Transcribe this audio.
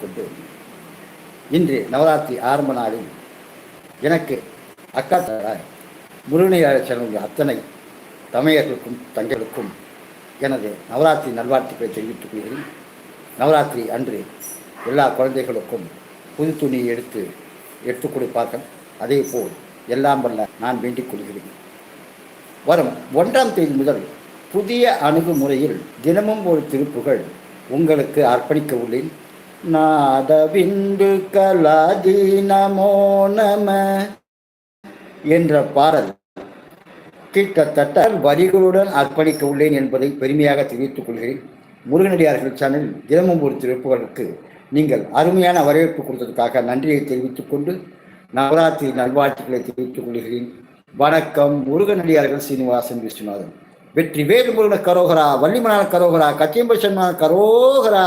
கொண்டு இன்று நவராத்திரி ஆரம்ப நாளில் எனக்கு அக்கா தராய் முருகனையாளர் செல்வங்கள் அத்தனை தமையர்களுக்கும் தங்களுக்கும் எனது நவராத்திரி நல்வாழ்த்துக்களை தெரிவித்துக் கொள்கிறேன். நவராத்திரி அன்று எல்லா குழந்தைகளுக்கும் புது துணியை எடுத்து எடுத்துக் கொடுப்பார்கள். அதே போல் எல்லாம் வல்ல நான் வேண்டிக் கொள்கிறேன். வரும் ஒன்றாம் தேதி முதல் புதிய அணுகுமுறையில் தினமும் ஒரு திருப்புகள் உங்களுக்கு அர்ப்பணிக்க உள்ளேன். நாதவிந்து கலாதி நமோ நம என்ற பாடல் கிட்டத்தட்ட வரிகளுடன் அர்ப்பணிக்க உள்ளேன் என்பதை பெருமையாக தெரிவித்துக் கொள்கிறேன். முருகனடியார்கள் சேனல் தினமும் ஒரு திருப்புகளுக்கு நீங்கள் அருமையான வரவேற்பு கொடுத்ததுக்காக நன்றியை தெரிவித்துக் கொண்டு நவராத்திரி நல்வாழ்த்துக்களை தெரிவித்துக் கொள்கிறேன். வணக்கம் முருகனடியார்கள் சீனிவாசன் விஸ்வநாதன். வெற்றி வேறு முருகன கரோகரா வள்ளிமணால் கரோகரா கச்சியம்பசன்மான கரோகரா.